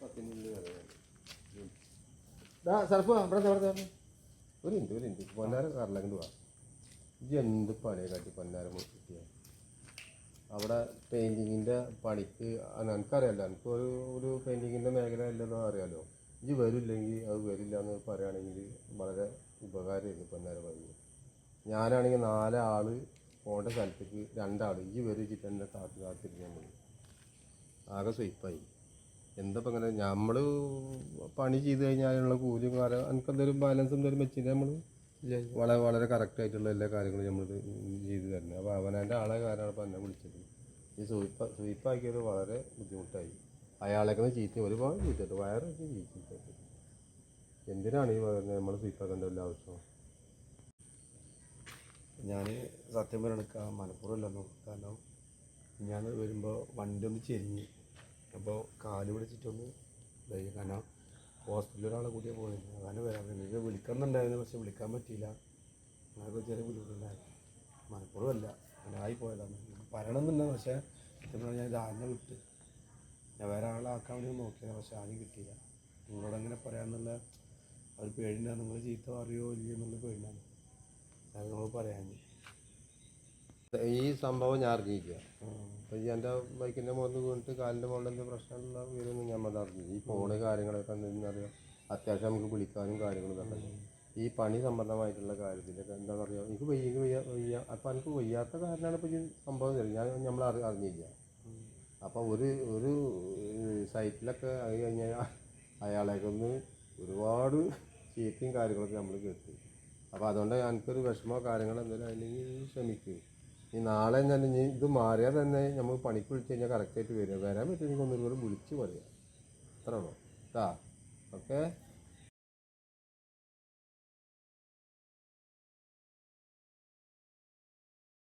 പത്തിനുള്ളിൽ വരാൻ സർഫ് ഇവിടെ ഇവിടെ ഒരു മിനിറ്റ് ഒരു മിനിറ്റ് പൊന്നാരം കാറിലേക്ക് പോവാ ഇജ്ജ് എന്ത് പണിയെ കാട്ടി പൊന്നാരം കിട്ടിയ? അവിടെ പെയിന്റിങ്ങിന്റെ പണിക്ക് എനിക്കറിയാമല്ലോ എനിക്ക് ഒരു ഒരു പെയിന്റിങ്ങിന്റെ മേഖല അല്ലെന്നോ അറിയാലോ? ഇജ്ജ് വരില്ലെങ്കിൽ അത് വരില്ല എന്ന് പറയുകയാണെങ്കിൽ വളരെ ഉപകാരമായിരുന്നു പൊന്നാരം പറഞ്ഞു ഞാനാണെങ്കിൽ നാലാൾ പോകേണ്ട സ്ഥലത്തേക്ക് രണ്ടാൾ ഇജ്ജ് വരും എന്നെ കാത്തു കാത്തിരുന്നാൽ മതി ആകെ സ്വയ്പായി എന്താ ഇപ്പം ഇങ്ങനെ നമ്മൾ പണി ചെയ്ത് കഴിഞ്ഞാൽ അതിനുള്ള കാര്യം എനിക്ക് എന്തെങ്കിലും ബാലൻസ് എന്തെങ്കിലും വെച്ചിട്ട് നമ്മൾ വളരെ വളരെ കറക്റ്റ് ആയിട്ടുള്ള എല്ലാ കാര്യങ്ങളും നമ്മൾ ചെയ്ത് തരണം. അപ്പോൾ അവനന്റെ ആളെ കാരണമാണ് ഇപ്പോൾ എന്നെ വിളിച്ചത്. ഈ സ്വീപ്പ് സ്വീപ്പാക്കിയത് വളരെ ബുദ്ധിമുട്ടായി. അയാളെങ്ങനെ ചീത്ത ഒരുപാട് ചീറ്റിട്ട് വയറൊക്കെ ചീറ്റിട്ട് എന്തിനാണ് ഈ നമ്മൾ സ്വീപ്പാക്കേണ്ട വല്ല ആവശ്യം ഞാൻ സത്യം പറയണക്ക മലപ്പുറമല്ലെന്നു കാരണം ഞാൻ വരുമ്പോൾ വണ്ടി ഒന്ന് ചെരിഞ്ഞ് അപ്പോൾ കാൽ പിടിച്ചിട്ടൊന്ന് ഇതായി കാരണം ഹോസ്പിറ്റലിൽ ഒരാളെ കൂട്ടിയേ പോയിരുന്നു അങ്ങനെ വരാൻ എനിക്ക് വിളിക്കുന്നുണ്ടായിരുന്നു പക്ഷെ വിളിക്കാൻ പറ്റിയില്ല. അങ്ങനെയൊക്കെ ചെറിയ ബുദ്ധിമുട്ടുണ്ടായിരുന്നു. മലപ്പുറം അല്ല. അങ്ങനെ ആയി പോയതാണ്. പറയണമെന്നുണ്ട് പക്ഷേ പറഞ്ഞാൽ ഞാൻ ധാരണ വിട്ട്. ഞാൻ വേറെ ആളാക്കാൻ വേണ്ടി നോക്കിയത്. പക്ഷെ ആദ്യം കിട്ടിയില്ല. നിങ്ങളോട് അങ്ങനെ പറയാമെന്നുള്ള അവർ പേടിണ്ടാണ് നിങ്ങൾ ചീത്ത അറിയോ ഇല്ലയോ എന്നുള്ള പേടിണ്ടാണ് അത് നിങ്ങൾ പറയാൻ ഈ സംഭവം ഞാൻ അറിഞ്ഞിരിക്കുക അപ്പോൾ ഈ എന്റെ ബൈക്കിന്റെ മുകളിൽ വീണിട്ട് കാലിന്റെ മുകളിൽ എന്തോ പ്രശ്നമുള്ള വീരൊന്നും ഞാൻ അറിഞ്ഞില്ല. ഈ ഫോണ് കാര്യങ്ങളൊക്കെ എന്തെങ്കിലും അറിയാം. അത്യാവശ്യം നമുക്ക് വിളിക്കാനും കാര്യങ്ങളും തന്നെ ഈ പണി സംബന്ധമായിട്ടുള്ള കാര്യത്തിലൊക്കെ എന്താ പറയുക എനിക്ക് വയ്യെങ്കിൽ വയ്യ വയ്യ. അപ്പം എനിക്ക് വയ്യാത്ത കാരണമാണ് ഇപ്പോൾ ഈ സംഭവം തരും ഞാൻ നമ്മൾ അറി അറിഞ്ഞില്ല. അപ്പോൾ ഒരു ഒരു സൈറ്റിലൊക്കെ ആയി കഴിഞ്ഞാൽ അയാളെയൊക്കെ ഒന്ന് ഒരുപാട് ചീത്തയും കാര്യങ്ങളൊക്കെ നമ്മൾ കേട്ടു. അപ്പോൾ അതുകൊണ്ട് എനിക്കൊരു വിഷമോ കാര്യങ്ങളോ എന്തെങ്കിലും അല്ലെങ്കിൽ ക്ഷമിക്കും ഈ നാളെ ഞാൻ ഇനി ഇത് മാറിയാൽ തന്നെ നമ്മൾ പണിക്ക് വിളിച്ച് കഴിഞ്ഞാൽ കറക്റ്റായിട്ട് വരിക വരാൻ പറ്റുമെങ്കിൽ ഒന്നുകൂടി വിളിച്ച് പറയാം. അത്രേ ഉള്ളൂ. കേട്ടാ ഓക്കെ?